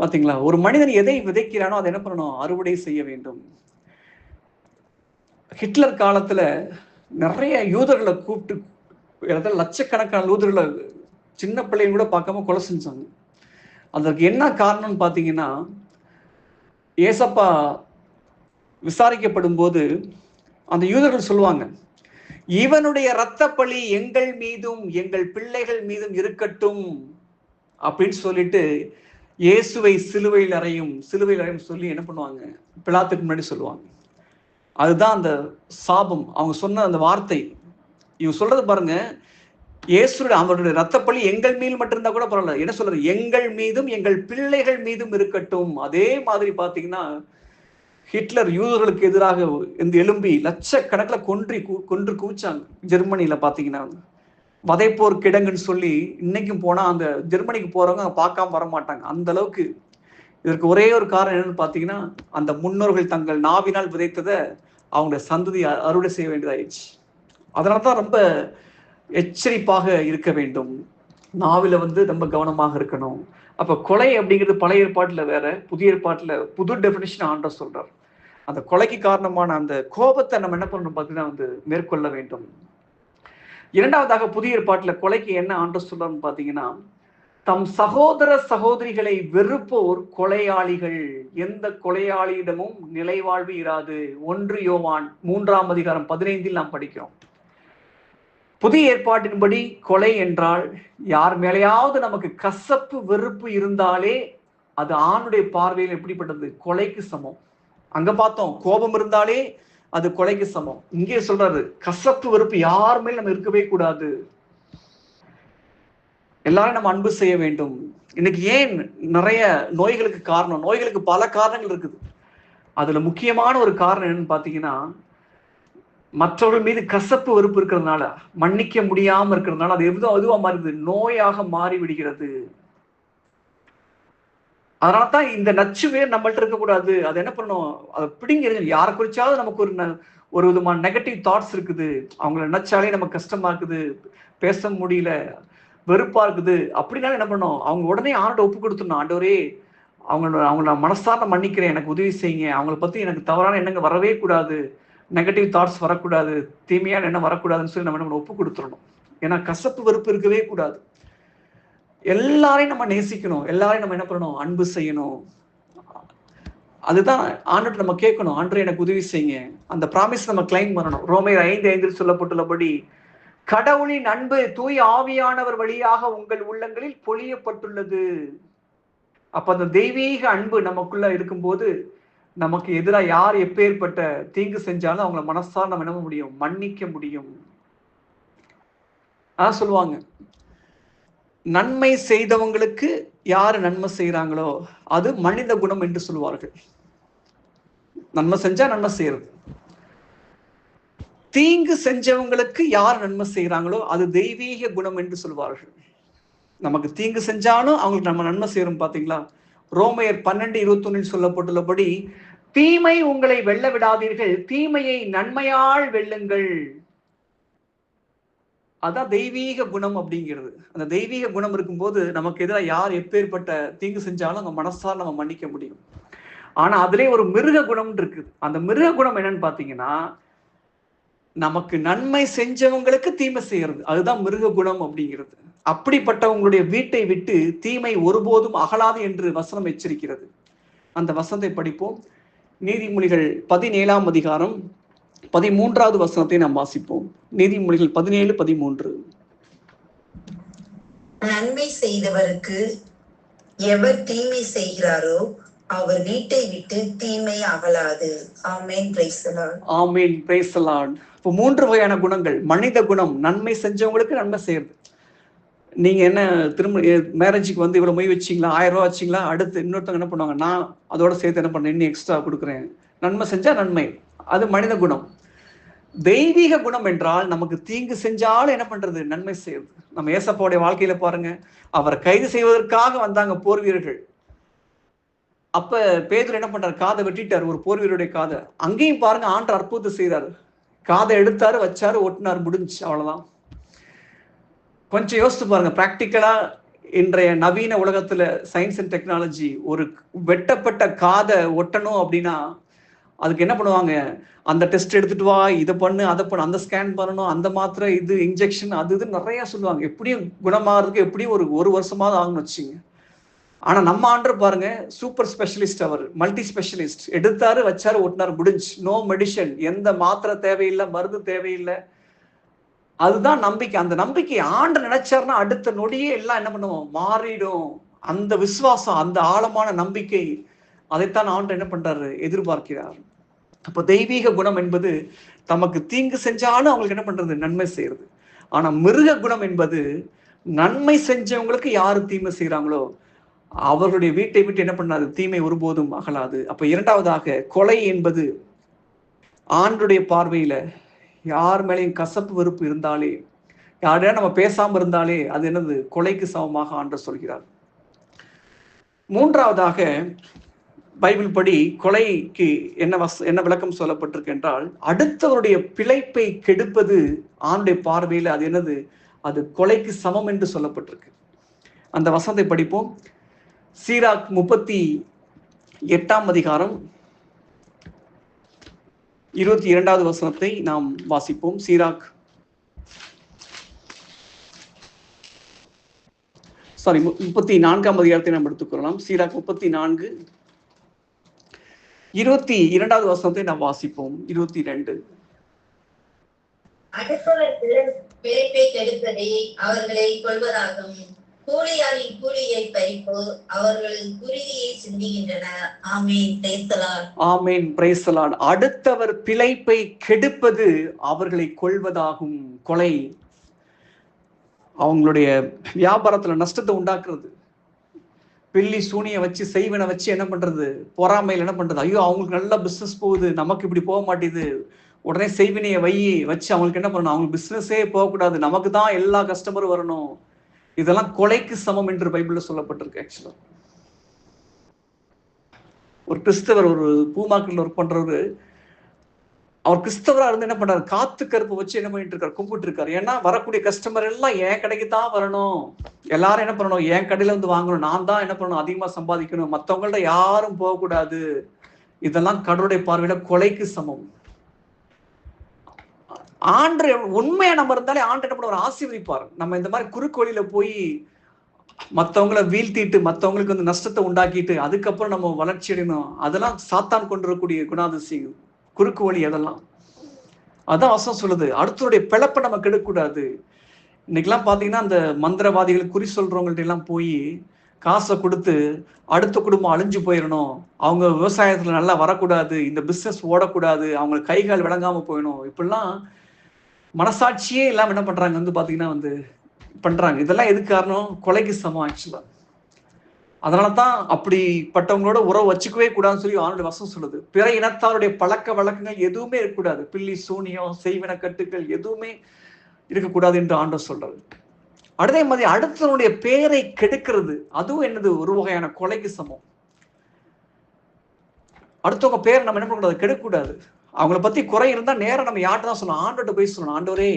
பாத்தீங்களா? ஒரு மனிதன் எதை விதைக்கிறானோ அதை என்ன பண்ணணும்? அறுவடை செய்ய வேண்டும். ஹிட்லர் காலத்துல நிறைய யூதர்களை கூப்பிட்டு அதாவது லட்சக்கணக்கான யூதர்களை சின்ன பிள்ளைங்க கூட பார்க்காம கொலை செஞ்சாங்க. அதற்கு என்ன காரணம்னு பார்த்தீங்கன்னா ஏசப்பா விசாரிக்கப்படும் போது அந்த யூதர்கள் சொல்லுவாங்க இவனுடைய இரத்த பழி எங்கள் மீதும் எங்கள் பிள்ளைகள் மீதும் இருக்கட்டும் அப்படின்னு சொல்லிட்டு இயேசுவை சிலுவையில் அறையும் சிலுவையில் அறையும் சொல்லி என்ன பண்ணுவாங்க? பிளாத்துக்கு முன்னாடி சொல்லுவாங்க. அதுதான் அந்த சாபம். அவங்க சொன்ன அந்த வார்த்தை. இவங்க சொல்றது பாருங்க இயேசுடைய அவருடைய ரத்தப்பள்ளி எங்கள் மீது மட்டும் இருந்தா கூட பரவாயில்ல. என்ன சொல்றது? எங்கள் மீதும் எங்கள் பிள்ளைகள் மீதும் இருக்கட்டும். அதே மாதிரி பாத்தீங்கன்னா ஹிட்லர் யூதர்களுக்கு எதிராக இந்த எலும்பி லட்சக்கணக்கில் கொன்றி கொன்று கூச்சாங்க ஜெர்மனியில பாத்தீங்கன்னா வதைப்போர் கிடங்குன்னு சொல்லி இன்னைக்கும் போனா அந்த ஜெர்மனிக்கு போறவங்க பார்க்காம வர மாட்டாங்க. அந்த அளவுக்கு இதற்கு ஒரே ஒரு காரணம் என்னன்னு பாத்தீங்கன்னா அந்த முன்னோர்கள் தங்கள் நாவினால் விதைத்ததை அவங்களுடைய சந்ததி அறுவடை செய்ய வேண்டியதாயிடுச்சு. அதனால தான் ரொம்ப எச்சரிப்பாக இருக்க வேண்டும். நாவில வந்து ரொம்ப கவனமாக இருக்கணும். அப்ப கொலை அப்படிங்கிறது பழைய ஏற்பாட்டுல வேற புதிய ஏற்பாட்டுல புது டெபினிஷன் ஆண்ட சொல்றார். அந்த கொலைக்கு காரணமான அந்த கோபத்தை நம்ம என்ன பண்ணணும் பார்த்தீங்கன்னா வந்து மேற்கொள்ள வேண்டும். இரண்டாவதாக புதிய ஏற்பாட்டுல கொலைக்கு என்ன ஆண்டு சொல்றாருன்னு பார்த்தீங்கன்னா தம் சகோதர சகோதரிகளை வெறுப்போர் கொலையாளிகள். எந்த கொலையாளியிடமும் நிலைவாழ்வு இராது. ஒன்று யோவான் மூன்றாம் அதிகாரம் பதினைந்தில் நாம் படிக்கிறோம். புதிய ஏற்பாட்டின்படி கொலை என்றால் யார் மேலேயாவது நமக்கு கசப்பு வெறுப்பு இருந்தாலே அது ஆணுடைய பார்வையில் எப்படிப்பட்டது? கொலைக்கு சமம். அங்க பார்த்தோம் கோபம் இருந்தாலே அது கொலைக்கு சமம். இங்கே சொல்றாரு கசப்பு வெறுப்பு யார் மேல் நம்ம இருக்கவே கூடாது. எல்லாரும் நம்ம அன்பு செய்ய வேண்டும். இன்னைக்கு ஏன் நிறைய நோய்களுக்கு காரணம் நோய்களுக்கு பல காரணங்கள் இருக்குது. அதுல முக்கியமான ஒரு காரணம் என்னன்னு பாத்தீங்கன்னா மற்றவர்கள் மீது கசப்பு வெறுப்பு இருக்கிறதுனால மன்னிக்க முடியாம இருக்கிறதுனால அது எதுவும் அதுவா மாறுது. நோயாக மாறி விடுகிறது அதனால தான் இந்த நச்சுவே நம்மள்ட்ட இருக்கக்கூடாது. அது என்ன பண்ணும் அதை பிடிங்க யாரை குறிச்சாவது நமக்கு ஒரு ந- ஒரு விதமான நெகட்டிவ் தாட்ஸ் இருக்குது. அவங்கள நினைச்சாலே நமக்கு கஷ்டமா இருக்குது. பேச முடியல. வெறுப்பா இருக்குது. அப்படின்னாலும் என்ன பண்ணணும்? அவங்க உடனே ஆண்டை ஒப்பு கொடுத்துடணும். ஆண்டவரே அவங்களோட அவங்கள நான் மனசார மன்னிக்கிறேன். எனக்கு உதவி செய்யுங்க. அவங்கள பத்தி எனக்கு தவறான எண்ணங்கள் வரவே கூடாது. நெகட்டிவ் தாட்ஸ் வரக்கூடாது. தீமையான எண்ணம் வரக்கூடாதுன்னு சொல்லி நம்ம நம்ம ஒப்பு கொடுத்துடணும். ஏன்னா கசப்பு வெறுப்பு இருக்கவே கூடாது. எல்லாரையும் நம்ம நேசிக்கணும். எல்லாரையும் நம்ம என்ன பண்ணணும்? அன்பு செய்யணும். அதுதான் ஆண்டு நம்ம கேட்கணும். ஆண்டு எனக்கு உதவி செய்யுங்க. அந்த ப்ராமிஸ் நம்ம கிளைம் பண்ணணும். ரோமையர் ஐந்து ஐந்தில் சொல்லப்பட்டுள்ளபடி கடவுளின் அன்பு தூய் ஆவியானவர் வழியாக உங்கள் உள்ளங்களில் பொழியப்பட்டுள்ளது. அப்ப அந்த தெய்வீக அன்பு நமக்குள்ள இருக்கும்போது நமக்கு எதிராக யார் எப்பேற்பட்ட தீங்கு செஞ்சாலும் அவங்கள மனசார நம்ம என்ன முடியும்? மன்னிக்க முடியும். ஆஹ் சொல்லுவாங்க. நன்மை செய்தவங்களுக்கு யார் நன்மை செய்கிறாங்களோ அது மனித குணம் என்று சொல்லுவார்கள். நன்மை செஞ்சா நன்மை செய்யறது. தீங்கு செஞ்சவங்களுக்கு யார் நன்மை செய்கிறாங்களோ அது தெய்வீக குணம் என்று சொல்வார்கள் நமக்கு தீங்கு செஞ்சாலும் அவங்களுக்கு நம்ம நன்மை செய்யறோம் பாத்தீங்களா? ரோமையர் பன்னெண்டு இருபத்தொன்னில் சொல்லப்பட்டுள்ளபடி தீமை உங்களை வெல்ல விடாதீர்கள் தீமையை நன்மையால் வெல்லுங்கள். அதான் தெய்வீக குணம் அப்படிங்கிறது. அந்த தெய்வீக குணம் இருக்கும்போது நமக்கு எதிராக யார் எப்பேற்பட்ட தீங்கு செஞ்சாலும் நம்ம மனசால் நம்ம மன்னிக்க முடியும். ஆனா அதுலேயே ஒரு மிருக குணம் இருக்குது அந்த மிருக குணம் என்னன்னு பாத்தீங்கன்னா நமக்கு நன்மை செஞ்சவங்களுக்கு தீமை செய்யறது. அதுதான் மிருக குணம் அப்படிங்கிறது. அப்படிப்பட்டவங்களுடைய வீட்டை விட்டு தீமை ஒருபோதும் அகலாது என்று வசனம் எச்சரிக்கிறது. அந்த வசனத்தை படிப்போம். நீதிமொழிகள் பதினேழாம் அதிகாரம் பதிமூன்றாவது வசனத்தை நாம் வாசிப்போம். நீதிமொழிகள் பதினேழு பதிமூன்று. நன்மை செய்தவருக்கு எவர் தீமை செய்கிறாரோ அவர் வீட்டை விட்டு தீமை அகலாது. ஆமென் ஆமீன் பிரைஸ் இப்போ மூன்று வகையான குணங்கள். மனித குணம் நன்மை செஞ்சவங்களுக்கு நன்மை செய்யறது. நீங்க என்ன திரும்ப மேரேஜுக்கு வந்து இவ்வளவு மொய் வச்சீங்களா? ஆயிரம் ரூபாய் வச்சீங்களா? அடுத்து இன்னொருத்தவங்க என்ன பண்ணுவாங்க? நான் அதோட சேர்த்து என்ன பண்ணேன் இன்னும் எக்ஸ்ட்ரா கொடுக்குறேன். நன்மை செஞ்சா நன்மை. அது மனித குணம். தெய்வீக குணம் என்றால் நமக்கு தீங்கு செஞ்சாலும் என்ன பண்றது? நன்மை செய்யுது நம்ம ஏசப்பாவுடைய வாழ்க்கையில பாருங்க. அவரை கைது செய்வதற்காக வந்தாங்க போர் வீரர்கள். அப்ப பேதர் என்ன பண்றாரு? காதை வெட்டிட்டார் ஒரு போர் வீரருடைய காதை. அங்கேயும் பாருங்க ஆண்டு அற்புதத்தை செய்தார். காதை எடுத்தாரு வச்சாரு ஒட்டினார் முடிஞ்சுச்சு அவ்வளவுதான். கொஞ்சம் யோசித்து பாருங்க ப்ராக்டிக்கலா இன்றைய நவீன உலகத்துல சயின்ஸ் அண்ட் டெக்னாலஜி ஒரு வெட்டப்பட்ட காதை ஒட்டணும் அப்படின்னா அதுக்கு என்ன பண்ணுவாங்க? அந்த டெஸ்ட் எடுத்துட்டு வா இதை பண்ணு அதை பண்ணு அந்த ஸ்கேன் பண்ணணும் அந்த மாத்திரை இது இன்ஜெக்ஷன் அது இது நிறைய சொல்லுவாங்க. எப்படியும் குணமாகறதுக்கு எப்படியும் ஒரு ஒரு வருஷமாவது ஆகும்னு வச்சுங்க ஆனா நம்ம ஆண்டர் பாருங்க சூப்பர் ஸ்பெஷலிஸ்ட் அவர் மல்டி ஸ்பெஷலிஸ்ட் எடுத்தாரு வச்சாரு ஓட்டினார் முடிஞ்சு. நோ மெடிஷன் எந்த மாத்திரை தேவையில்லை மருந்து தேவையில்லை. அதுதான் நம்பிக்கை. அந்த நம்பிக்கை ஆண்டு நினைச்சாருன்னா அடுத்த நொடியே எல்லாம் என்ன பண்ணுவோம்? மாறிடும். அந்த விசுவாசம் அந்த ஆழமான நம்பிக்கை. அதைத்தான் ஆண்டு என்ன பண்றாரு? எதிர்பார்க்கிறார். அப்போ தெய்வீக குணம் என்பது தமக்கு தீங்கு செஞ்சாலும் அவங்களுக்கு என்ன பண்றது? நன்மை செய்யறது. ஆனா மிருக குணம் என்பது நன்மை செஞ்சவங்களுக்கு யாரு தீமை செய்யறாங்களோ அவர்களுடைய வீட்டை விட்டு என்ன பண்ணாது? தீமை ஒருபோதும் அகலாது. அப்ப இரண்டாவதாக கொலை என்பது ஆண்டுடைய பார்வையில யார் மேலேயும் கசப்பு வெறுப்பு இருந்தாலே யாரையா நம்ம பேசாம இருந்தாலே அது என்னது? கொலைக்கு சமமாக ஆண்டு சொல்கிறார். மூன்றாவதாக பைபிள் படி கொலைக்கு என்ன வஸ் என்ன விளக்கம் சொல்லப்பட்டிருக்கு என்றால் அடுத்தவருடைய பிழைப்பை கெடுப்பது ஆண்டுடைய பார்வையில் அது என்னது? அது கொலைக்கு சமம் என்று சொல்லப்பட்டிருக்கு. அந்த வசனத்தை படிப்போம். சீராக் முப்பத்தி எட்டாம் அதிகாரம் இருபத்தி இரண்டாவது வசனத்தை நாம் வாசிப்போம். சீராக் சாரி முப்பத்தி நான்காம் அதிகாரத்தை நாம் எடுத்துக்கொள்ளலாம் சீராக் முப்பத்தி நான்கு இருபத்தி இரண்டாவது வசனத்தை நாம் வாசிப்போம். இருபத்தி ரெண்டு பிழைப்பை கெடுப்பதே அவர்களை கொள்வதாகும். கூலியாரின் கூலியை பறிப்பு அவர்கள் குருதியை சிந்துகின்றன ஆமீன். ஆமேன். பிரைசலான் அடுத்தவர் பிழைப்பை கெடுப்பது அவர்களை கொள்வதாகும். கொலை. அவங்களுடைய வியாபாரத்துல நஷ்டத்தை உண்டாக்குறது. பில்லி சூனியை வச்சு செய்வனை வச்சு என்ன பண்றது? பொறாமையில் என்ன பண்றது? ஐயோ அவங்களுக்கு நல்ல பிஸ்னஸ் போகுது. நமக்கு இப்படி போக மாட்டேது உடனே செய்வினையை வை வச்சு அவங்களுக்கு என்ன பண்ணணும்? அவங்க பிஸ்னஸே போகக்கூடாது. நமக்கு தான் எல்லா கஸ்டமரும் வரணும். இதெல்லாம் கொலைக்கு சமம் என்று பைபிளில் சொல்லப்பட்டிருக்கு ஆக்சுவலா ஒரு கிறிஸ்தவர் ஒரு பூமாக்கில் ஒர்க் பண்றவரு அவர் கிறிஸ்தவராக இருந்து என்ன பண்றாரு? காத்து கருப்பு வச்சு என்ன பண்ணிட்டு இருக்காரு? கும்பிட்டு இருக்காரு ஏன்னா வரக்கூடிய கஸ்டமர் எல்லாம் என் கடைக்கு தான் வரணும். எல்லாரும் என்ன பண்ணணும்? என் கடையில வந்து வாங்கணும். நான் தான் என்ன பண்ணணும்? அதிகமா சம்பாதிக்கணும். மற்றவங்கள்ட்ட யாரும் போகக்கூடாது. இதெல்லாம் கடவுளுடைய பார்வையில கொலைக்கு சமம். ஆண்டு உண்மையா நம்ம இருந்தாலே ஆண்டு என்ன பண்ணுவார்? ஆசீர்வதிப்பார். நம்ம இந்த மாதிரி குறுக்கு வழியில போய் மத்தவங்கள வீழ்த்திட்டு மத்தவங்களுக்கு வந்து நஷ்டத்தை உண்டாக்கிட்டு அதுக்கப்புறம் நம்ம வளர்ச்சி அடையணும் அதெல்லாம் சாத்தான் கொண்டு வரக்கூடிய குணாதிசயம் குறுக்கு வழி அதெல்லாம் அதான் அவசரம் சொல்லுது. அடுத்தவருடைய பிழப்பை நம்ம கெடுக்கக்கூடாது. இன்னைக்கெல்லாம் பார்த்தீங்கன்னா அந்த மந்திரவாதிகள் குறி சொல்றவங்கள்ட்ட எல்லாம் போய் காசை கொடுத்து அடுத்த குடும்பம் அழிஞ்சு போயிடணும் அவங்க விவசாயத்தில் நல்லா வரக்கூடாது. இந்த பிஸ்னஸ் ஓடக்கூடாது. அவங்களுக்கு கை கால் விளங்காமல் போயிடணும் இப்படிலாம் மனசாட்சியே இல்லாமல் என்ன பண்ணுறாங்க வந்து பார்த்தீங்கன்னா வந்து பண்ணுறாங்க இதெல்லாம் எதுக்கு காரணம்? கொலைக்கு சமம் ஆக்சுவலாக அதனால தான் அப்படிப்பட்டவங்களோட உறவு வச்சுக்கவே கூடாதுன்னு சொல்லி அவனுடைய வசம் சொல்லுது. பிற இனத்தாருடைய பழக்க வழக்கங்கள் எதுவுமே இருக்கக்கூடாது. பில்லி சூனியம் செய்வின கட்டுக்கள் எதுவுமே இருக்கக்கூடாது என்று ஆண்டவர் சொல்றாரு. அதே மாதிரி அடுத்தவனுடைய பெயரை கெடுக்கிறது அதுவும் என்னது? ஒரு வகையான கொலைக்கு சமம். அடுத்தவங்க பேரை நம்ம என்ன பண்ணக்கூடாது? கெடுக்கக்கூடாது. அவங்கள பத்தி குறை இருந்தா நேரம் நம்ம யார்கிட்ட தான் சொல்லணும்? ஆண்டோட்ட போய் சொல்லணும். ஆண்டவரே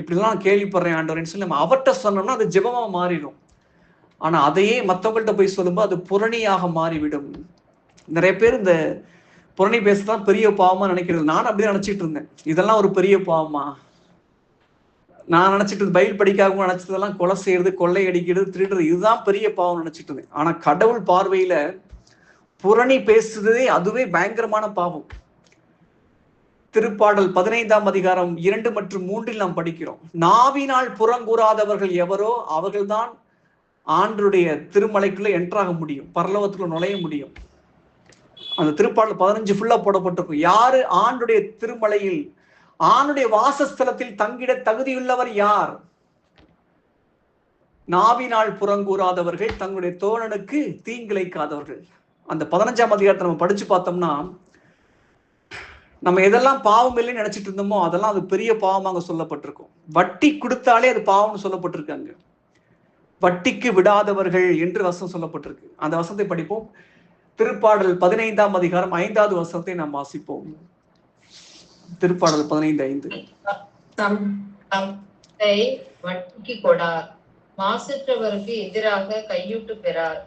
இப்படிலாம் கேள்விப்படுறேன் ஆண்டவரேன்னு சொல்லி நம்ம அவர்கிட்ட சொன்னோம்னா அது ஜெபமா மாறிடும். ஆனா அதையே மற்றவங்கள்ட்ட போய் சொல்லும்போது அது புரணியாக மாறிவிடும். நிறைய பேர் இந்த புரணி பேசதான் பெரிய பாவமா நினைக்கிறது. நான் அப்படி நினைச்சிட்டு இருந்தேன். இதெல்லாம் ஒரு பெரிய பாவமா? நான் நினைச்சிட்டு பைபிள் படிக்காம நினைச்சதெல்லாம் கொலை செய்யறது கொள்ளை அடிக்கிறது திருடுறது இதுதான் பெரிய பாவம் நினைச்சிட்டு இருந்தேன். ஆனா கடவுள் பார்வையில புரணி பேசுறதே அதுவே பயங்கரமான பாவம். திருப்பாடல் பதினைந்தாம் அதிகாரம் இரண்டு மற்றும் மூன்றில் நாம் படிக்கிறோம். நாவினால் புறங்கூறாதவர்கள் எவரோ அவர்கள்தான் ஆண்டருடைய திருமலைக்குள்ள என்ட்ராக முடியும். பரலோகத்துக்குள்ள நுழைய முடியும். அந்த திருப்பாடல் பதினஞ்சு ஃபுல்லா போடப்பட்டிருக்கும். யாரு ஆண்டுடைய திருமலையில் ஆணுடைய வாசஸ்தலத்தில் தங்கிட தகுதியுள்ளவர் யார்? நாவினால் புறங்கூறாதவர்கள் தங்களுடைய தோழனுக்கு தீங்கிழைக்காதவர்கள். அந்த பதினஞ்சாம் அதிகாரத்தை நம்ம படிச்சு பார்த்தோம்னா நம்ம எதெல்லாம் பாவம் இல்லைன்னு நினைச்சிட்டு இருந்தோமோ அதெல்லாம் அது பெரிய பாவமாக சொல்லப்பட்டிருக்கும். வட்டி கொடுத்தாலே அது பாவம்னு சொல்லப்பட்டிருக்காங்க. வட்டிக்கு விடாதவர்கள் என்று வசனம் சொல்லப்பட்டிருக்கு. அந்த வசனத்தை படிப்போம். திருப்பாடல் பதினைந்தாம் அதிகாரம் ஐந்தாவது வசனத்தை நாம் வாசிப்போம். திருப்பாடல் பதினைந்து ஐந்து. வட்டிக்கு கொடார். மாசற்றவருக்கு எதிராக கையூட்டு பெறார்.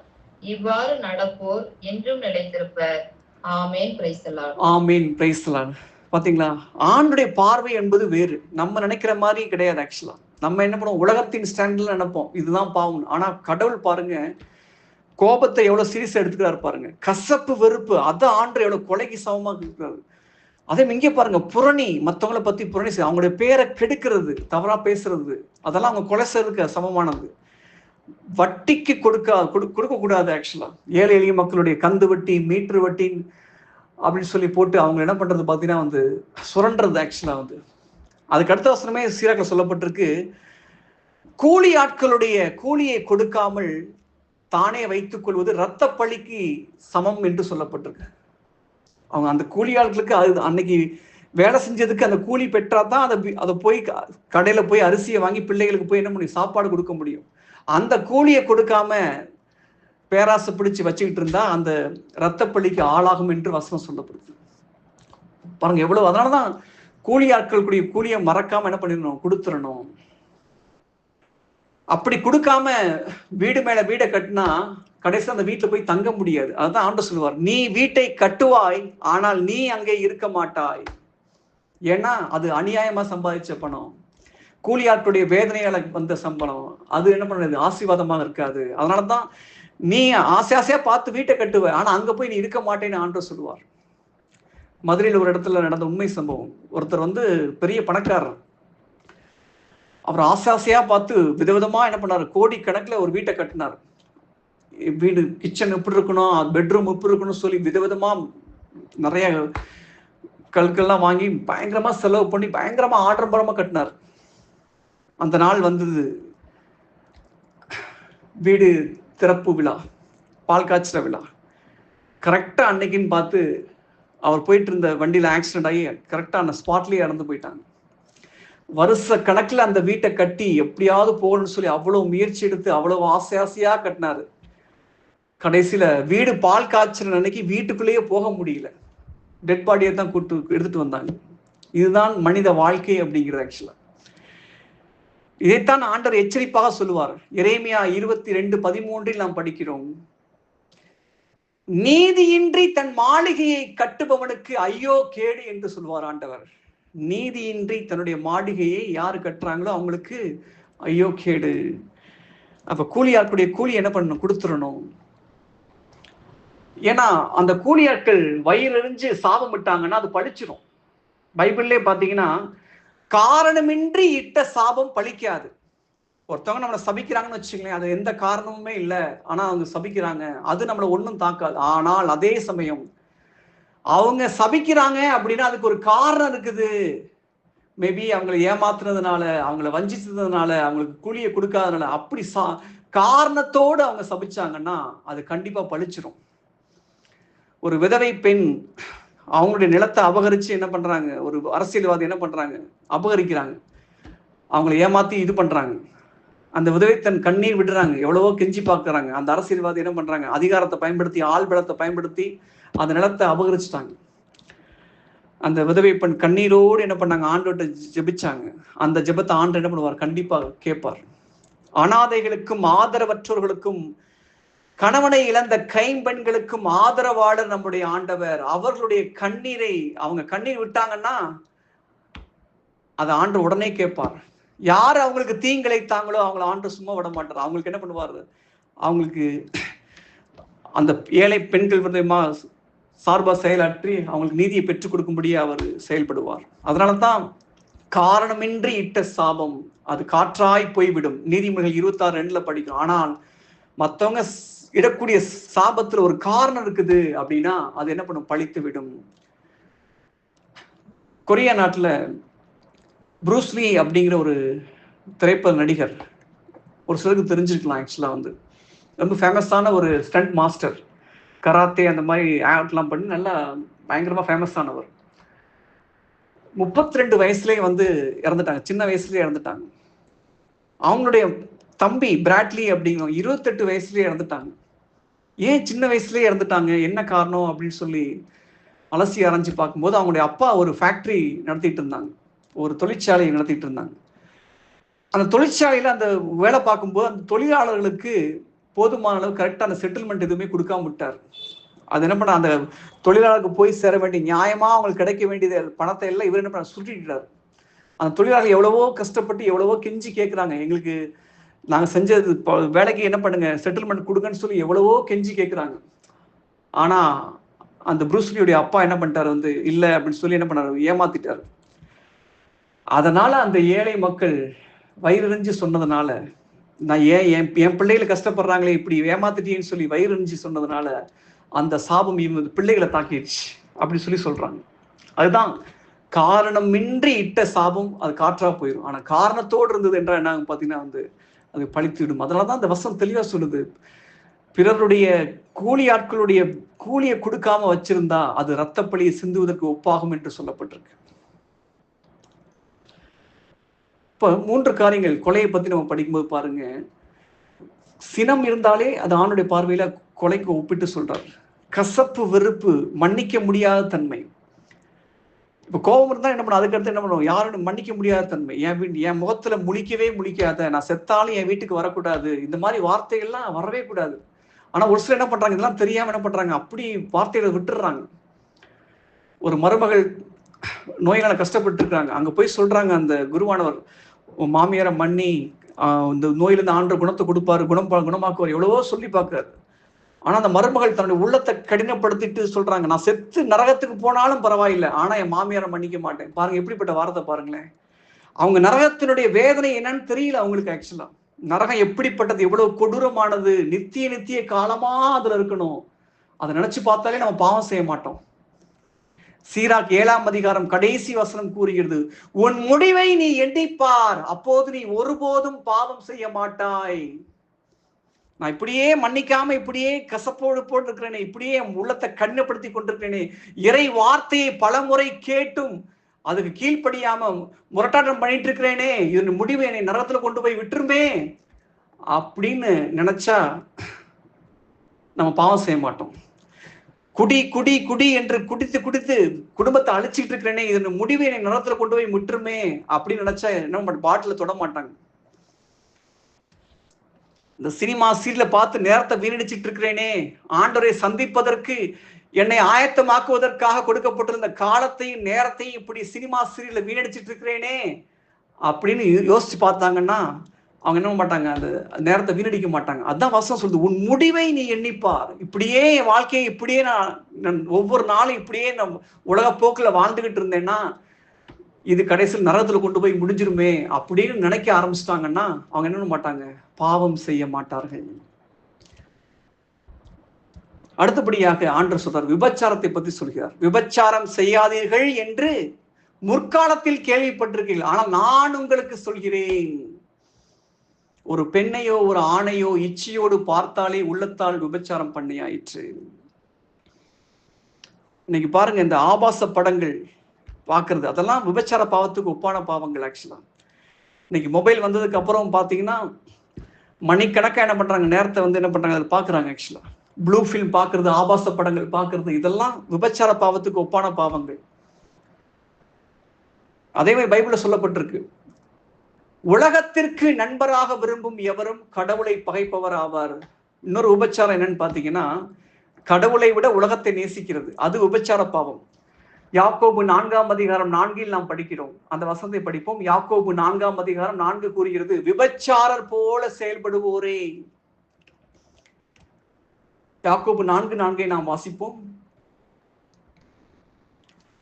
இவ்வாறு நடப்போர் என்றும் நிலைத்திருப்பர். ஆமேன் பிரைசலார் ஆமீன் பிரைஸ்லாம் பாத்தீங்களா? ஆண்டுடைய பார்வை என்பது வேறு. நம்ம நினைக்கிற மாதிரி கிடையாது ஆக்சுவலா நம்ம என்ன பண்ணுவோம்? உலகத்தின் ஸ்டாண்டர்ட்ல நினைப்போம். இதுதான் பாவம். ஆனா கடவுள் பாருங்க கோபத்தை எவ்வளவு சீரியஸா எடுத்துக்கிறாரு பாருங்க. கசப்பு வெறுப்பு அதை ஆண்டு எவ்வளவு கொலைக்கு சமமா இருக்கிறாரு. அதே இங்கே பாருங்க புரணி மத்தவங்கள பத்தி புரணி செய்ய அவங்களுடைய பேரை கெடுக்கிறது தவறா பேசுறது அதெல்லாம் அவங்க கொலை செய்யறதுக்கு சமமானது. வட்டிக்கு கொடுக்க கொடு கொடுக்க கூடாது ஆக்சுவலா ஏழை எளிய மக்களுடைய கந்து வட்டி மீட்டர் வட்டி அப்படின்னு சொல்லி போட்டு அவங்க என்ன பண்றது? பார்த்தீங்கன்னா வந்து சுரண்டுறது ஆக்சுவலா வந்து. அதுக்கு அடுத்த வசனமே சீராக்கில் சொல்லப்பட்டிருக்கு. கூலி ஆட்களுடைய கூலியை கொடுக்காமல் தானே வைத்துக் கொள்வது இரத்த பழிக்கு சமம் என்று சொல்லப்பட்டிருக்கு. அவங்க அந்த கூலி ஆட்களுக்கு அது அன்னைக்கு வேலை செஞ்சதுக்கு அந்த கூலி பெற்றா தான் அதை அதை போய் க- போய் அரிசியை வாங்கி பிள்ளைகளுக்கு போய் என்ன முடியும்? சாப்பாடு கொடுக்க முடியும். அந்த கூலியை கொடுக்காம பேராசை பிடிச்சு வச்சுக்கிட்டு இருந்தா அந்த இரத்தப்பள்ளிக்கு ஆளாகும் என்று வசனம் சொல்லப்படுது. பாருங்க எவ்வளவு அதனாலதான் கூலி ஆட்கள் கூடிய கூலியை மறக்காம என்ன பண்ணிடணும்? கொடுத்துடணும். அப்படி கொடுக்காம வீடு மேல வீடை கட்டினா கடைசியில் அந்த வீட்டுல போய் தங்க முடியாது. அதுதான் ஆண்டு சொல்லுவார். நீ வீட்டை கட்டுவாய் ஆனால் நீ அங்கே இருக்க மாட்டாய். ஏன்னா அது அநியாயமா சம்பாதிச்ச பணம். கூலி ஆட்களுடைய வேதனையால வந்த சம்பளம். அது என்ன பண்ணுறது ஆசீர்வாதமாக இருக்காது. அதனாலதான் நீ ஆசை ஆசையா பார்த்து வீட்டை கட்டுவ. ஆனா அங்க போய் நீ இருக்க மாட்டேன்னு ஆண்டு சொல்லுவார். மதுரையில் ஒரு இடத்துல நடந்த உண்மை சம்பவம். ஒருத்தர் வந்து பெரிய பணக்காரர். அவர் ஆசை ஆசையா பார்த்து விதவிதமா என்ன பண்ணார்? கோடி கணக்கில் ஒரு வீட்டை கட்டினார். வீடு கிச்சன் எப்படி இருக்கணும்? பெட்ரூம் எப்படி இருக்கணும்னு சொல்லி விதவிதமா நிறைய கல்கள்லாம் வாங்கி பயங்கரமா செலவு பண்ணி பயங்கரமா ஆடம்பரமா கட்டினார். அந்த நாள் வந்தது. வீடு திறப்பு விழா பால் காய்ச்சற விழா. கரெக்டாக அன்னைக்குன்னு பார்த்து அவர் போயிட்டு இருந்த வண்டியில் ஆக்சிடென்ட் ஆகி கரெக்டாக அந்த ஸ்பாட்லேயே இறந்து போயிட்டாங்க. வருஷ கணக்கில் அந்த வீட்டை கட்டி எப்படியாவது போகணும்னு சொல்லி அவ்வளோ முயற்சி எடுத்து அவ்வளோ ஆசை ஆசையாக கட்டினாரு. கடைசியில் வீடு பால் காய்ச்சற அன்னைக்கு வீட்டுக்குள்ளேயே போக முடியல. டெட் பாடியை தான் கூட்டு எடுத்துட்டு வந்தாங்க. இதுதான் மனித வாழ்க்கை அப்படிங்கிறது ஆக்சுவலாக இதைத்தான் ஆண்டர் எச்சரிப்பாக சொல்லுவார். இறைமையா இருபத்தி ரெண்டு பதிமூன்றில் நாம் படிக்கிறோம். நீதியின்றி தன் மாளிகையை கட்டுபவனுக்கு ஐயோ கேடு என்று சொல்வார் ஆண்டவர். நீதியின்றி தன்னுடைய மாளிகையை யார் கட்டுறாங்களோ அவங்களுக்கு ஐயோ கேடு. அப்ப கூலி ஆட்களுடைய கூலி என்ன பண்ணணும்? கொடுத்துடணும். ஏன்னா அந்த கூலி ஆட்கள் வயிறறிஞ்சு சாபம் விட்டாங்கன்னா அது பழிச்சிடும் பைபிள்லே பார்த்தீங்கன்னா காரணமின்றி இட்ட சாபம் பழிக்காது. ஒருத்தவங்க நம்மளை சபிக்கிறாங்கன்னு வச்சுக்கோங்களேன் அது எந்த காரணமுமே இல்லை. ஆனா அவங்க சபிக்கிறாங்க. அது நம்மளை ஒன்றும் தாக்காது. ஆனால் அதே சமயம் அவங்க சபிக்கிறாங்க அப்படின்னா அதுக்கு ஒரு காரணம் இருக்குது. மேபி அவங்களை ஏமாத்துனதுனால அவங்கள வஞ்சித்ததுனால அவங்களுக்கு கூலியை கொடுக்காதனால அப்படி சா காரணத்தோடு அவங்க சபிச்சாங்கன்னா அது கண்டிப்பாக பழிச்சிரும். ஒரு விதவை பெண் அவங்களுடைய நிலத்தை அபகரித்து என்ன பண்ணுறாங்க ஒரு அரசியல்வாதி என்ன பண்ணுறாங்க அபகரிக்கிறாங்க. அவங்கள ஏமாற்றி இது பண்ணுறாங்க அந்த விதவை தன் கண்ணீர் விடுறாங்க. எவ்வளவோ கெஞ்சி பார்க்குறாங்க. அந்த அரசியல்வாதி என்ன பண்றாங்க? அதிகாரத்தை பயன்படுத்தி ஆள் பலத்தை பயன்படுத்தி அந்த நிலத்தை அபகரிச்சிட்டாங்க. அந்த விதவை பெண் கண்ணீரோடு என்ன பண்ணாங்க? ஆண்டோட்ட ஜெபிச்சாங்க. அந்த ஜெபத்தை ஆண்டு என்ன பண்ணுவார்? கண்டிப்பா கேட்பார். அனாதைகளுக்கும் ஆதரவற்றோர்களுக்கும் கணவனை இழந்த கைம்பெண்களுக்கும் ஆதரவாளர் நம்முடைய ஆண்டவர். அவர்களுடைய கண்ணீரை அவங்க கண்ணீர் விட்டாங்கன்னா அதை ஆண்டு உடனே கேட்பார். யார் அவங்களுக்கு தீங்கிழைத்தாங்களோ அவங்கள ஆண்டு சும்மா விட மாட்டார் அவங்களுக்கு என்ன பண்ணுவார்? அவங்களுக்கு அந்த ஏழை பெண்கள் விதமா சார்பாக செயலாற்றி அவங்களுக்கு நீதியை பெற்றுக் கொடுக்கும்படியே அவர் செயல்படுவார். அதனால தான் காரணமின்றி இட்ட சாபம் அது காற்றாய் போய்விடும். நீதிமொழிகள் இருபத்தாறு ரெண்டுல படிக்கும். ஆனால் மற்றவங்க இடக்கூடிய சாபத்துல ஒரு காரணம் இருக்குது அப்படின்னா அது என்ன பண்ணும்? பழித்து விடும் கொரியா நாட்டுல ப்ரூஸ்லி அப்படிங்கிற ஒரு திரைப்பட நடிகர். ஒரு சிலருக்கு தெரிஞ்சிருக்கலாம் ஆக்சுவலாக வந்து. ரொம்ப ஃபேமஸான ஒரு ஸ்டண்ட் மாஸ்டர் கராத்தே அந்த மாதிரி ஆக்ட்லாம் பண்ணி நல்லா பயங்கரமாக ஃபேமஸ் ஆனவர். முப்பத்தி ரெண்டு வயசுலேயே வந்து இறந்துட்டாங்க. சின்ன வயசுலேயே இறந்துட்டாங்க. அவங்களுடைய தம்பி பிராட்லி அப்படிங்கிற இருபத்தெட்டு வயசுலேயே இறந்துட்டாங்க. ஏன் சின்ன வயசுலேயே இறந்துட்டாங்க? என்ன காரணம் அப்படின்னு சொல்லி அலசி அரைஞ்சு பார்க்கும்போது அவங்களுடைய அப்பா ஒரு ஃபேக்ட்ரி நடத்திட்டு இருந்தாங்க. ஒரு தொழிற்சாலையை நடத்திட்டு இருந்தாங்க. அந்த தொழிற்சாலையில் அந்த வேலை பார்க்கும்போது அந்த தொழிலாளர்களுக்கு போதுமான அளவு கரெக்டான செட்டில்மெண்ட் எதுவுமே கொடுக்காம விட்டார். அது என்ன பண்ண அந்த தொழிலாளருக்கு போய் சேர வேண்டிய நியாயமாக அவங்களுக்கு கிடைக்க வேண்டியது பணத்தை எல்லாம் இவர் என்ன பண்ண சுருட்டிட்டார் அந்த தொழிலாளர்கள் எவ்வளவோ கஷ்டப்பட்டு எவ்வளவோ கெஞ்சி கேட்குறாங்க எங்களுக்கு நாங்கள் செஞ்சது வேலைக்கு என்ன பண்ணுங்க செட்டில்மெண்ட் கொடுங்கன்னு சொல்லி எவ்வளவோ கெஞ்சி கேட்குறாங்க ஆனால் அந்த புரூஸ்லியுடைய அப்பா என்ன பண்ணிட்டாரு வந்து இல்லை அப்படின்னு சொல்லி என்ன பண்ணார் ஏமாத்திட்டார். அதனால அந்த ஏழை மக்கள் வயிறறிஞ்சு சொன்னதுனால நான் ஏன் என் என் பிள்ளைகளை கஷ்டப்படுறாங்களே இப்படி ஏமாத்திட்டேன்னு சொல்லி வயிறறிஞ்சு சொன்னதுனால அந்த சாபம் இவங்க பிள்ளைகளை தாக்கிடுச்சு அப்படின்னு சொல்லி சொல்றாங்க. அதுதான் காரணமின்றி இட்ட சாபம் அது காற்றா போயிடும் ஆனா காரணத்தோடு இருந்தது என்றால் என்ன பார்த்தீங்கன்னா வந்து அது பழித்துவிடும். அதனால தான் அந்த வசம் தெளிவா சொல்லுது. பிறருடைய கூலி ஆட்களுடைய கூலியை கொடுக்காம வச்சிருந்தா அது ரத்தப்பழியை சிந்துவதற்கு ஒப்பாகும் என்று சொல்லப்பட்டிருக்கு. இப்போ மூன்று காரியங்கள் கொலையை பற்றி நம்ம படிக்கும்போது பாருங்க. சினம் இருந்தாலே அது ஆணுடைய பார்வையில் கொலைக்கு ஒப்பிட்டு சொல்றார். கசப்பு வெறுப்பு மன்னிக்க முடியாத தன்மை. இப்போ கோபம் இருந்தால் என்ன பண்ணும் அதுக்கடுத்து என்ன பண்ணுவோம் யாரும் மன்னிக்க முடியாத தன்மை? என் வீட் என் முகத்துல முழிக்கவே முழிக்காத நான் செத்தாலும் என் வீட்டுக்கு வரக்கூடாது. இந்த மாதிரி வார்த்தைகள்லாம் வரவே கூடாது. ஆனால் ஒரு சிலர் என்ன பண்றாங்க? இதெல்லாம் தெரியாம என்ன பண்றாங்க? அப்படி வார்த்தைகளை விட்டுடுறாங்க ஒரு மருமகள் நோயினால கஷ்டப்பட்டு இருக்காங்க அங்கே போய் சொல்றாங்க அந்த குருவானவர் உன் மாமியாரை மன்னி இந்த நோயிலிருந்து ஆண்டு குணத்தை கொடுப்பாரு குணம் குணமாக்குவார் எவ்வளவோ சொல்லி பார்க்கறாரு. ஆனா அந்த மருமகள் தன்னுடைய உள்ளத்தை கடினப்படுத்திட்டு சொல்றாங்க நான் செத்து நரகத்துக்கு போனாலும் பரவாயில்லை ஆனா என் மாமியாரை மன்னிக்க மாட்டேன். பாருங்க எப்படிப்பட்ட வார்த்தை பாருங்களேன். அவங்க நரகத்தினுடைய வேதனை என்னன்னு தெரியல அவங்களுக்கு ஆக்சுவலா நரகம் எப்படிப்பட்டது எவ்வளவு கொடூரமானது நித்திய நித்திய காலமா அதுல இருக்கணும். அதை நினைச்சு பார்த்தாலே நம்ம பாவம் செய்ய மாட்டோம். சீராக் ஏழாம் அதிகாரம் கடைசி வசனம் கூறுகிறது உன் முடிவை நீ எண்ணிப்பார் அப்போது நீ ஒருபோதும் பாவம் செய்ய மாட்டாய். நான் இப்படியே மன்னிக்காம இப்படியே கசப்போடு போட்டு இருக்கிறேனே இப்படியே என் உள்ளத்தை கண்ணப்படுத்தி கொண்டிருக்கிறேனே இறை வார்த்தையை பலமுறை கேட்டும் அதுக்கு கீழ்ப்படியாம முரட்டாட்டம் பண்ணிட்டு இருக்கிறேனே இதன் முடிவு என்னை நரகத்துல கொண்டு போய் விட்டுருமே அப்படின்னு நினைச்சா நம்ம பாவம் செய்ய மாட்டோம். குடி குடி குடி என்று குடித்து குடித்து குடும்பத்தை அழிச்சிட்டு இருக்கிறேனே இதன் முடிவை என்னை நிலத்துல கொண்டு போய் முற்றுமே அப்படின்னு நினைச்சா என்ன பாட்டில தொட மாட்டாங்க. இந்த சினிமா சீரியல பார்த்து நேரத்தை வீணடிச்சிட்டு இருக்கிறேனே ஆண்டவரை சந்திப்பதற்கு என்னை ஆயத்தமாக்குவதற்காக கொடுக்கப்பட்டிருந்த காலத்தையும் நேரத்தையும் இப்படி சினிமா சீரியல வீணடிச்சிட்டு இருக்கிறேனே அப்படின்னு யோசிச்சு பார்த்தாங்கன்னா அவங்க என்ன மாட்டாங்க? அந்த நேரத்தை வீணடிக்க மாட்டாங்க. அதான் வசனம் சொல்லுது உன் முடிவை நீ எண்ணிப்பார். இப்படியே என் வாழ்க்கையை இப்படியே நான் நான் ஒவ்வொரு நாளும் இப்படியே நான் உலக போக்கில் வாழ்ந்துகிட்டு இருந்தேன்னா இது கடைசியில் நரகத்தில் கொண்டு போய் முடிஞ்சிருமே அப்படின்னு நினைக்க ஆரம்பிச்சிட்டாங்கன்னா அவங்க என்ன பண்ண மாட்டாங்க? பாவம் செய்ய மாட்டார்கள். அடுத்தபடியாக ஆண்டர் சொல்றார் விபச்சாரத்தை பத்தி சொல்கிறார். விபச்சாரம் செய்யாதீர்கள் என்று முற்காலத்தில் கேள்விப்பட்டிருக்கீர்கள் ஆனால் நான் உங்களுக்கு சொல்கிறேன். ஒரு பெண்ணையோ ஒரு ஆணையோ இச்சையோடு பார்த்தாலே உள்ளத்தால் விபச்சாரம் பண்ணியாயிற்று. இன்னைக்கு பாருங்க இந்த ஆபாச படங்கள் பார்க்கறது அதெல்லாம் விபச்சார பாவத்துக்கு ஒப்பான பாவங்கள் ஆக்சுவலா இன்னைக்கு மொபைல் வந்ததுக்கு அப்புறம் பார்த்தீங்கன்னா மணிக்கணக்காக என்ன பண்றாங்க நேரத்தை வந்து என்ன பண்றாங்க அதை பார்க்குறாங்க ஆக்சுவலா ப்ளூ ஃபில்ம் பார்க்கறது ஆபாச படங்கள் பார்க்கறது இதெல்லாம் விபச்சார பாவத்துக்கு ஒப்பான பாவங்கள். அதே மாதிரி பைபிளில் சொல்லப்பட்டிருக்கு. உலகத்திற்கு நண்பராக விரும்பும் எவரும் கடவுளை பகைப்பவர் ஆவார் இன்னொரு உபச்சாரம் என்னன்னு பார்த்தீங்கன்னா கடவுளை விட உலகத்தை நேசிக்கிறது. அது உபச்சார பாவம். யாக்கோபு நான்காம் அதிகாரம் நான்கில் நாம் படிக்கிறோம். அந்த வசனத்தை படிப்போம். யாக்கோபு நான்காம் அதிகாரம் நான்கு கூறுகிறது விபச்சாரர் போல செயல்படுவோரே. யாக்கோபு நான்கு நான்கை நாம் வாசிப்போம்.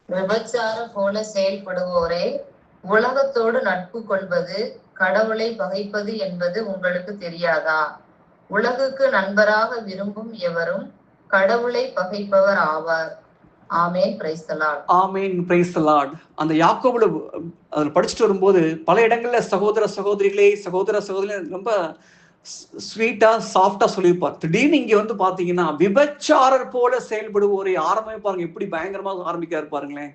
விபச்சாரம் போல செயல்படுவோரே. உலகத்தோடு நட்பு கொள்வது கடவுளை பகைப்பது என்பது உங்களுக்கு தெரியாதா? உலகுக்கு நண்பராக விரும்பும் எவரும் கடவுளை பகைப்பவர் ஆவார். ஆமேன். பிரைஸ்தலாட் ஆமேன். பிரைஸ் அந்த யாக்கோபுல அதில் படிச்சுட்டு வரும்போது பல இடங்கள்ல சகோதர சகோதரிகளே சகோதர சகோதரி ரொம்ப ஸ்வீட்டா சாஃப்டா சொல்லியிருப்பார். திடீர்னு இங்க வந்து பாத்தீங்கன்னா விபச்சாரர் போல செயல்படுவோரை ஆரம்பமே பாருங்க எப்படி பயங்கரமாக ஆரம்பிக்காரு பாருங்களேன்.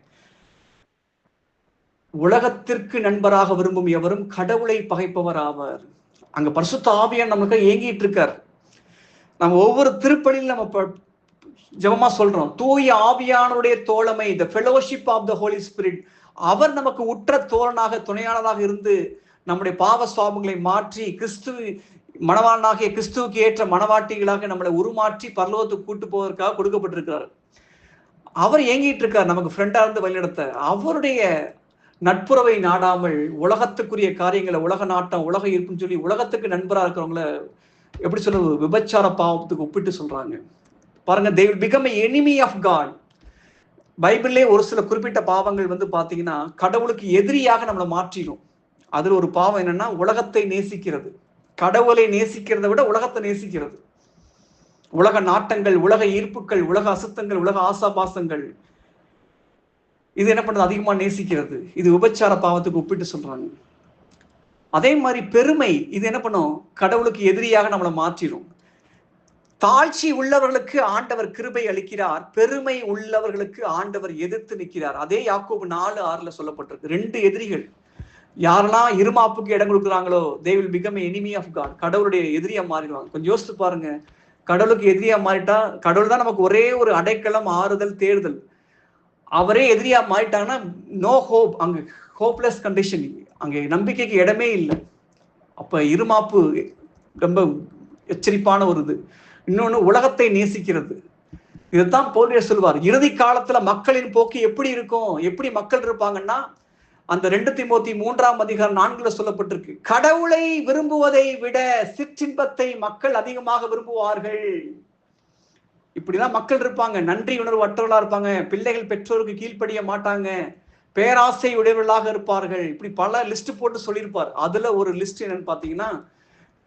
உலகத்திற்கு நண்பராக விரும்பும் எவரும் கடவுளை பகைப்பவர் ஆவார் அங்க பரிசுத்த ஆவியான் நமக்கு ஏங்கிட்டு இருக்கார். நம்ம ஒவ்வொரு திருப்பலியில் நம்ம ஜபமா சொல்றோம். தூய ஆவியானுடைய தோழமை the fellowship of the holy spirit அவர் நமக்கு உற்ற தோழனாக துணையாளராக இருந்து நம்முடைய பாவ சுவாபங்களை மாற்றி கிறிஸ்து மணவாளனாகிய கிறிஸ்துவுக்கு ஏற்ற மணவாட்டிகளாக நம்மளை உருமாற்றி பரலோகத்துக்கு கூட்டு போவதற்காக கொடுக்கப்பட்டிருக்கிறார். அவர் ஏங்கிட்டு இருக்கார் நமக்கு ஃப்ரெண்டா இருந்து வழிநடத்த. அவருடைய நட்புறவை நாடாமல் உலகத்துக்குரிய காரியங்களை உலக நாட்டம் உலக இருப்புன்னு சொல்லி உலகத்துக்கு நண்பராக இருக்கிறவங்கள எப்படி சொல்றது விபச்சார பாவத்துக்கு ஒப்பிட்டு சொல்றாங்க. பாருங்க they will become enemy of God பைபிள்லே ஒரு சில குறிப்பிட்ட பாவங்கள் வந்து பார்த்தீங்கன்னா கடவுளுக்கு எதிரியாக நம்மளை மாற்றிடும். அதில் ஒரு பாவம் என்னன்னா உலகத்தை நேசிக்கிறது. கடவுளை நேசிக்கிறதை விட உலகத்தை நேசிக்கிறது. உலக நாட்டங்கள் உலக ஈர்ப்புகள் உலக அசுத்தங்கள் உலக ஆசாபாசங்கள் இது என்ன பண்ணுது? அதிகமாக நேசிக்கிறது. இது உபச்சார பாவத்துக்கு ஒப்பிட்டு சொல்றாங்க. அதே மாதிரி பெருமை இது என்ன பண்ணும்? கடவுளுக்கு எதிரியாக நம்மளை மாற்றிடும். தாழ்ச்சி உள்ளவர்களுக்கு ஆண்டவர் கிருபை அளிக்கிறார். பெருமை உள்ளவர்களுக்கு ஆண்டவர் எதிர்த்து நிற்கிறார். அதே யாக்கோபு நாலு ஆறுல சொல்லப்பட்டிருக்கு. ரெண்டு எதிரிகள். யாரெல்லாம் இருமாப்புக்கு இடம் கொடுக்குறாங்களோ they will become enemy of God கடவுளுடைய எதிரியா மாறிடுவாங்க. கொஞ்சம் யோசித்து பாருங்க. கடவுளுக்கு எதிரியா மாறிட்டா கடவுள் தான் நமக்கு ஒரே ஒரு அடைக்கலம் ஆறுதல் தேர்தல் அவரே எதிரியா மாறிட்டாங்கன்னா நோ ஹோப் அங்க ஹோப்லெஸ் கண்டிஷன் அங்கே நம்பிக்கைக்கு இடமே இல்லை. அப்ப இருமாப்பு ரொம்ப எச்சரிப்பான ஒரு இது. இன்னொன்று உலகத்தை நேசிக்கிறது. இதுதான் போலியர் சொல்வார். இறுதி காலத்துல மக்களின் போக்கு எப்படி இருக்கும்? எப்படி மக்கள் இருப்பாங்கன்னா அந்த ரெண்டு திமுத்தி மூன்றாம் அதிகாரம் நான்குல சொல்லப்பட்டிருக்கு. கடவுளை விரும்புவதை விட சிற்றின்பத்தை மக்கள் அதிகமாக விரும்புவார்கள். இப்படிதான் மக்கள் இருப்பாங்க. நன்றி உணர்வு அற்றவர்களா இருப்பாங்க. பிள்ளைகள் பெற்றோருக்கு கீழ்ப்படிய மாட்டாங்க. பேராசை உடையவர்களாக இருப்பார்கள். இப்படி பல லிஸ்ட் போட்டு சொல்லியிருப்பார். அதுல ஒரு லிஸ்ட் என்னன்னு பாத்தீங்கன்னா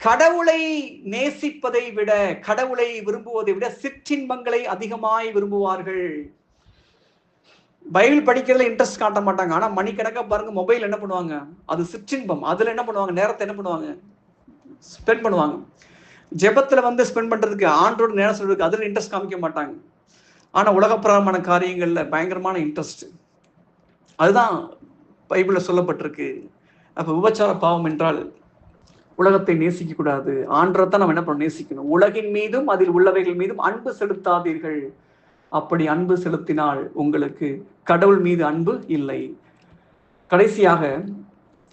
கடவுளை நேசிப்பதை விட கடவுளை விரும்புவதை விட சிற்றின்பங்களை அதிகமாய் விரும்புவார்கள். பைபிள் படிக்கிறதுல இன்ட்ரெஸ்ட் காட்ட மாட்டாங்க. ஆனா மணிக்கணக்கா பாருங்க மொபைல் என்ன பண்ணுவாங்க? அது சிற்றின்பம். அதுல என்ன பண்ணுவாங்க? நேரத்தை என்ன பண்ணுவாங்க? ஸ்பெண்ட் பண்ணுவாங்க. ஜெபத்துல வந்து ஸ்பெண்ட் பண்றதுக்கு ஆண்டோட நேரம் சொல்றதுக்கு அதுல இன்ட்ரெஸ்ட் காமிக்க மாட்டாங்க. ஆனா உலகப்பிரமான காரியங்கள்ல பயங்கரமான இன்ட்ரெஸ்ட் அதுதான் பைபிளில் சொல்லப்பட்டிருக்கு. அப்போ விபச்சார பாவம் என்றால் உலகத்தை நேசிக்க கூடாது. நம்ம என்ன பண்ண நேசிக்கணும். உலகின் மீதும் அதில் உள்ளவைகள் மீதும் அன்பு செலுத்தாதீர்கள். அப்படி அன்பு செலுத்தினால் உங்களுக்கு கடவுள் மீது அன்பு இல்லை. கடைசியாக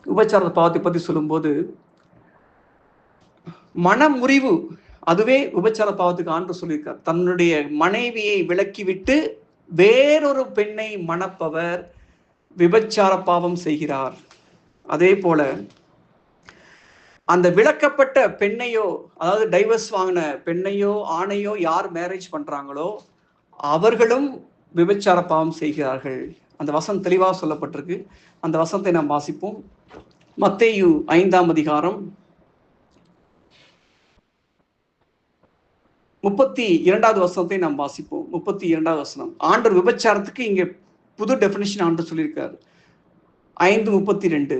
உபச்சார பாவத்தை பற்றி சொல்லும்போது மனமுறிவு அதுவே விபச்சார பாவத்துக்கு ஆண்டு சொல்லியிருக்கார். தன்னுடைய மனைவியை விலக்கிவிட்டு வேறொரு பெண்ணை மணப்பவர் விபச்சார பாவம் செய்கிறார். அதே போல அந்த விளக்கப்பட்ட பெண்ணையோ அதாவது டைவர்ஸ் வாங்கின பெண்ணையோ ஆணையோ யார் மேரேஜ் பண்றாங்களோ அவர்களும் விபச்சார பாவம் செய்கிறார்கள். அந்த வசனம் தெளிவாக சொல்லப்பட்டிருக்கு. அந்த வசனத்தை நாம் வாசிப்போம். மத்தேயு ஐந்தாம் அதிகாரம் முப்பத்தி இரண்டாவது வசனத்தை நாம் வாசிப்போம். முப்பத்தி இரண்டாவது வசனம். ஆண்டர் விபச்சாரத்துக்கு இங்கே புது டெபினிஷன் ஆண்டர் சொல்லியிருக்காரு. ஐந்து முப்பத்தி ரெண்டு.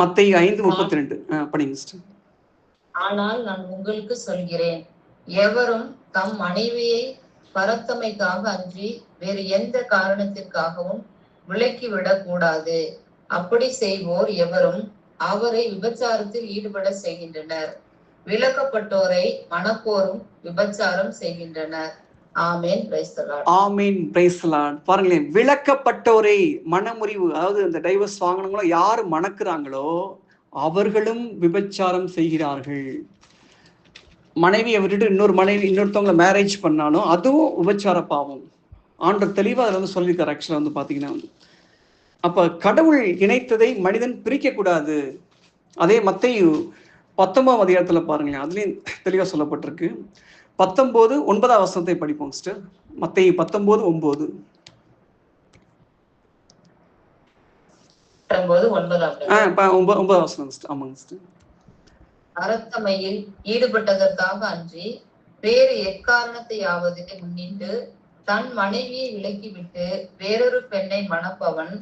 மத்தை ஐந்து முப்பத்தி ரெண்டு. படிங்க sister. ஆனால் நான் உங்களுக்கு சொல்கிறேன். எவரும் தம் மனைவியை பரத்தமைக்காக அன்றி வேறு எந்த காரணத்திற்காகவும் விலக்கி விடக்கூடாது அப்படி செய்வோர் எவரும் அவரை விபச்சாரத்தில் ஈடுபட செய்கின்றனர். விலக்கப்பட்டோரை மனப்போரும் விபச்சாரம் செய்கின்றனர். பாருங்களேன் விளக்கப்பட்டோரை மனமுறிவு அதாவது இந்த டைவர்ஸ் வாங்கினவங்களோ யார் மணக்குறாங்களோ அவர்களும் விபச்சாரம் செய்கிறார்கள். மனைவியை விட்டுட்டு இன்னொரு மனைவி இன்னொருத்தவங்களை மேரேஜ் பண்ணாலும் அதுவும் விபச்சார பாவம். ஆண்டர் தெளிவாக அதில் வந்து சொல்லியிருக்காரு ஆக்சுவலாக வந்து பார்த்தீங்கன்னா வந்து. அப்போ கடவுள் இணைத்ததை மனிதன் பிரிக்கக்கூடாது. அதே மத்தையு பத்தொன்பதாம் அதிகாரத்தில் பாருங்களேன். அதுலேயும் தெளிவாக சொல்லப்பட்டிருக்கு. பத்தொம்போது ஒன்பதாம் வசனத்தை படிப்போம் சிஸ்டர் மத்தையு பத்தொம்போது ஒன்பது. போது ஒன்பதாம் வசனம். ஆமாங்க சிஸ்டர் அறத்தமையில் ஈடுபட்டதற்காக அன்றி வேறு எக்காரணத்தையாவது முன்னிட்டு தன் மனைவியை விலக்கிவிட்டு வேறொரு பெண்ணை மணப்பவன்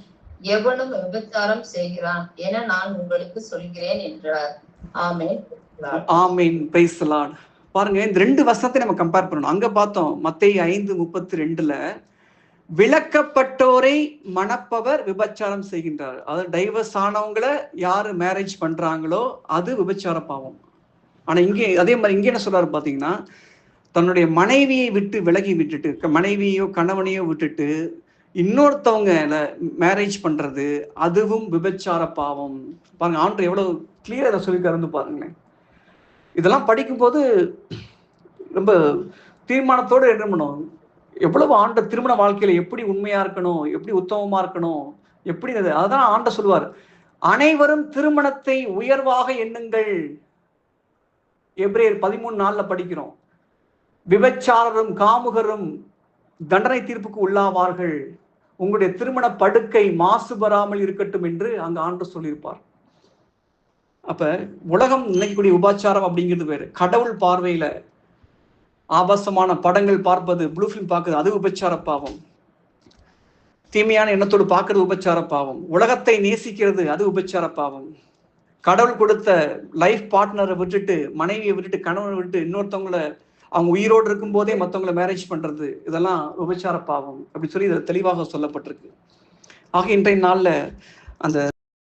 எவனும் விபச்சாரம் செய்கிறான் என நான் உங்களுக்கு சொல்கிறேன் என்றார். ஆமேன். ஆமீன். பிரைஸ் பாருங்க இந்த ரெண்டு வசனத்தை நம்ம கம்பேர் பண்ணணும். அங்க பார்த்தோம் மத்திய ஐந்து முப்பத்தி ரெண்டுல விளக்கப்பட்டோரை மணப்பவர் விபச்சாரம் செய்கின்றார். அதாவது டைவர்ஸ் ஆனவங்களை யாரு மேரேஜ் பண்றாங்களோ அது விபச்சார பாவம். ஆனா இங்கே அதே மாதிரி இங்கே என்ன சொல்றாரு பாத்தீங்கன்னா தன்னுடைய மனைவியை விட்டு விலகி விட்டுட்டு மனைவியோ கணவனையோ விட்டுட்டு இன்னொருத்தவங்க மேரேஜ் பண்றது அதுவும் விபச்சார பாவம். பாருங்க ஆண்டு எவ்வளவு கிளியரா சொல்லிக்காருந்து பாருங்களேன். இதெல்லாம் படிக்கும்போது ரொம்ப தீர்மானத்தோடு என்ன பண்ணும்? எவ்வளவு ஆண்ட திருமண வாழ்க்கையில எப்படி உண்மையா இருக்கணும் எப்படி உத்தமமா இருக்கணும் எப்படி அதான் ஆண்ட சொல்லுவார். அனைவரும் திருமணத்தை உயர்வாக எண்ணுங்கள். எப்ரேர் பதிமூணு நாள்ல படிக்கிறோம். விபச்சாரரும் காமுகரும் தண்டனை தீர்ப்புக்கு உள்ளாவார்கள். உங்களுடைய திருமண படுக்கை மாசுபராமல் இருக்கட்டும் என்று அங்க ஆண்டு சொல்லியிருப்பார். அப்ப உலகம் நினைக்கக்கூடிய உபாச்சாரம் அப்படிங்கிறது வேறு. கடவுள் பார்வையில ஆபாசமான படங்கள் பார்ப்பது ப்ளூ ஃபிலிம் பார்க்குறது அது உபச்சார பாவம். தீமையான எண்ணத்தோடு பார்க்கறது உபச்சார பாவம். உலகத்தை நேசிக்கிறது அது உபச்சார பாவம். கடவுள் கொடுத்த லைஃப் பார்ட்னரை விட்டுட்டு மனைவியை விட்டுட்டு கணவனை விட்டுட்டு இன்னொருத்தவங்களை அவங்க உயிரோடு இருக்கும் போதே மற்றவங்களை மேரேஜ் பண்றது இதெல்லாம் உபச்சார பாவம் அப்படின்னு சொல்லி இதில் தெளிவாக சொல்லப்பட்டிருக்கு. ஆக இன்றைய நாள்ல அந்த